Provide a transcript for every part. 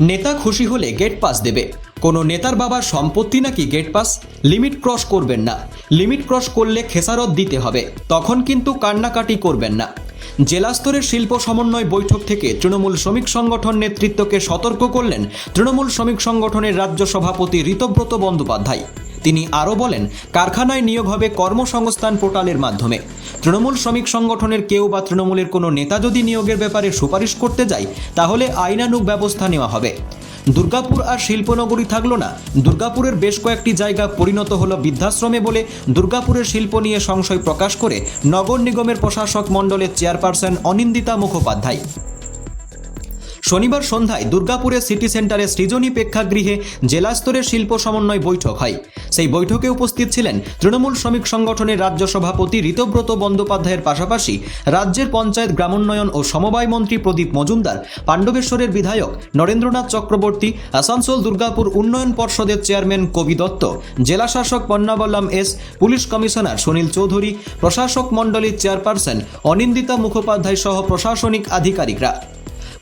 নেতা খুশি হলে গেট পাস দেবে। কোনো নেতার বাবার সম্পত্তি নাকি গেট পাস লিমিট ক্রস করবেন না। লিমিট ক্রস করলে খেসারত দিতে হবে। তখন কিন্তু কান্নাকাটি করবেন না। জেলা স্তরের শিল্প সমন্বয় বৈঠক থেকে তৃণমূল শ্রমিক সংগঠন নেতৃত্বকে সতর্ক করলেন তৃণমূল শ্রমিক সংগঠনের রাজ্য সভাপতি ঋতব্রত বন্দ্যোপাধ্যায়। তিনি আরও বলেন, কারখানায় নিয়োগ হবে কর্মসংস্থান পোর্টালের মাধ্যমে। তৃণমূল শ্রমিক সংগঠনের কেউ বা তৃণমূলের কোনো নেতা যদি নিয়োগের ব্যাপারে সুপারিশ করতে যায়, তাহলে আইনানুগ ব্যবস্থা নেওয়া হবে। দুর্গাপুর আর শিল্পনগরী থাকল না। দুর্গাপুরের বেশ কয়েকটি জায়গা পরিণত হলো বৃদ্ধাশ্রমে বলে দুর্গাপুরের শিল্প নিয়ে সংশয় প্রকাশ করে নগর নিগমের প্রশাসক মণ্ডলের চেয়ারপারসন অনিন্দিতা মুখোপাধ্যায়। শনিবার সন্ধ্যায় দুর্গাপুরের সিটি সেন্টারে সৃজনী প্রেক্ষাগৃহে জেলা স্তরের শিল্প সমন্বয় বৈঠক হয়। সেই বৈঠকে উপস্থিত ছিলেন তৃণমূল শ্রমিক সংগঠনের রাজ্য সভাপতি ঋতব্রত বন্দ্যোপাধ্যায়ের পাশাপাশি রাজ্যের পঞ্চায়েত গ্রামোন্নয়ন ও সমবায় মন্ত্রী প্রদীপ মজুমদার, পাণ্ডবেশ্বরের বিধায়ক নরেন্দ্রনাথ চক্রবর্তী, আসানসোল দুর্গাপুর উন্নয়ন পর্ষদের চেয়ারম্যান কবি দত্ত, জেলা শাসক Ponnambalam S, police commissioner Sunil Chowdhury, প্রশাসক মণ্ডলীর চেয়ারপারসন অনিন্দিতা মুখোপাধ্যায় সহ প্রশাসনিক আধিকারিকরা।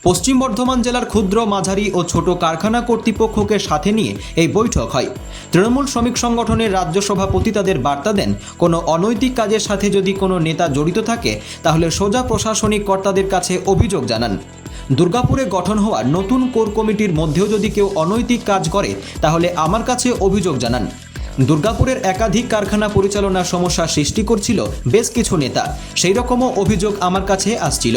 পশ্চিম বর্ধমান জেলার ক্ষুদ্র, মাঝারি ও ছোট কারখানা কর্তৃপক্ষকে সাথে নিয়ে এই বৈঠক হয়। তৃণমূল শ্রমিক সংগঠনের রাজ্য সভাপতি তাদের বার্তা দেন, কোনো অনৈতিক কাজের সাথে যদি কোনো নেতা জড়িত থাকে, তাহলে সোজা প্রশাসনিক কর্তাদের কাছে অভিযোগ জানান। দুর্গাপুরে গঠন হওয়া নতুন কোর কমিটির মধ্যেও যদি কেউ অনৈতিক কাজ করে, তাহলে আমার কাছে অভিযোগ জানান। দুর্গাপুরের একাধিক কারখানা পরিচালনার সমস্যা সৃষ্টি করছিল বেশ কিছু নেতা। সেই রকমও অভিযোগ আমার কাছে আসছিল।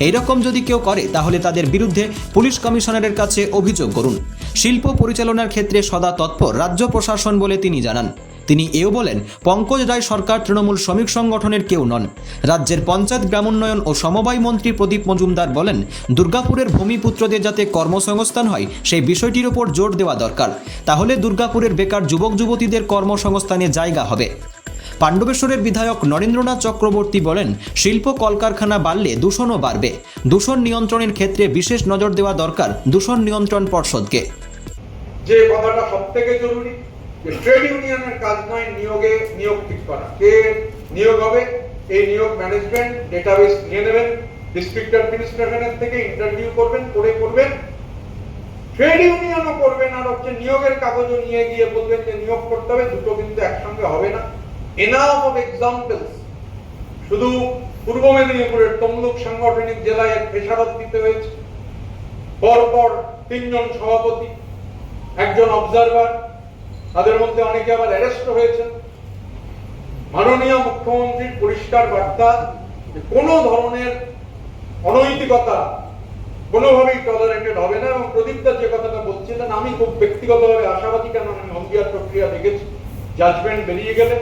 এই রকম যদি কেউ করে, তাহলে তাদের বিরুদ্ধে পুলিশ কমিশনারের কাছে অভিযোগ করুন। শিল্প পরিচালনার ক্ষেত্রে সদা তৎপর, রাজ্য প্রশাসন বলে তিনি জানান। তিনি এও বলেন, পঙ্কজ রায় সরকার তৃণমূল শ্রমিক সংগঠনের কেউ নন। রাজ্যের পঞ্চায়েত গ্রামোন্নয়ন ও সমবায় মন্ত্রী প্রদীপ মজুমদার বলেন, দুর্গাপুরের ভূমিপুত্রদের যাতে কর্মসংস্থান হয়, সেই বিষয়টির ওপর জোর দেওয়া দরকার। তাহলে দুর্গাপুরের বেকার যুবক যুবতীদের কর্মসংস্থানে জায়গা হবে। পাণ্ডবেশ্বরের বিধায়ক নরেন্দ্রনাথ চক্রবর্তী বলেন, শিল্প কলকারখানা বাড়লে দূষণও বাড়বে। দূষণ নিয়ন্ত্রণের ক্ষেত্রে বিশেষ নজর দেওয়া দরকার দূষণ নিয়ন্ত্রণ পর্ষদকে। যে কথাটা সব থেকে জরুরি, যে ট্রেড ইউনিয়নের কাজ নয় নিয়োগে নিয়োগ ঠিক করা। কে নিয়োগ হবে, এই নিয়োগ ম্যানেজমেন্ট ডেটাবেস নিয়ে নেবেন ডিস্ট্রিক্ট অ্যাডমিনিস্ট্রেশনের থেকে ইন্টারভিউ করবেন, করে করবেন। ট্রেড ইউনিয়নও করবেন, আর হচ্ছে নিয়োগের কাগজও নিয়ে গিয়ে বলবেন যে নিয়োগ করতে হবে, দুটো কিন্তু একসঙ্গে হবে না। Enough of examples. শুধু পূর্ব মেদিনীপুরের তমলুক সাংগঠনিক জেলায় এর খেসারত দিতে হয়েছে। পরপর তিনজন সভাপতি, একজন অবজারভার তাদের মধ্যে অনেকে আবার অ্যারেস্ট হয়েছেন। মাননীয় মুখ্যমন্ত্রীর পরিষ্কার বার্তা কোনো ধরনের অনৈতিকতা কোনোভাবেই টলারেটেড হবে না এবং প্রদীপদা যে কথাটা বলছিলেন, আমি খুব ব্যক্তিগতভাবে আশাবাদী কেন আমি প্রক্রিয়া দেখেছি। জাজমেন্ট বেরিয়ে গেলে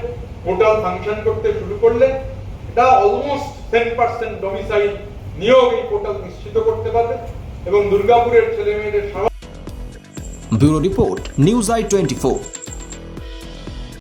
পোর্টাল ফাংশন করতে শুরু করলে এটা অলমোস্ট টেন পার্সেন্ট ডোমিসাইল নিয়োগ এই পোর্টাল নিশ্চিত করতে পারবে এবং দুর্গাপুরের ছেলেমেয়েদের bureau report news I twenty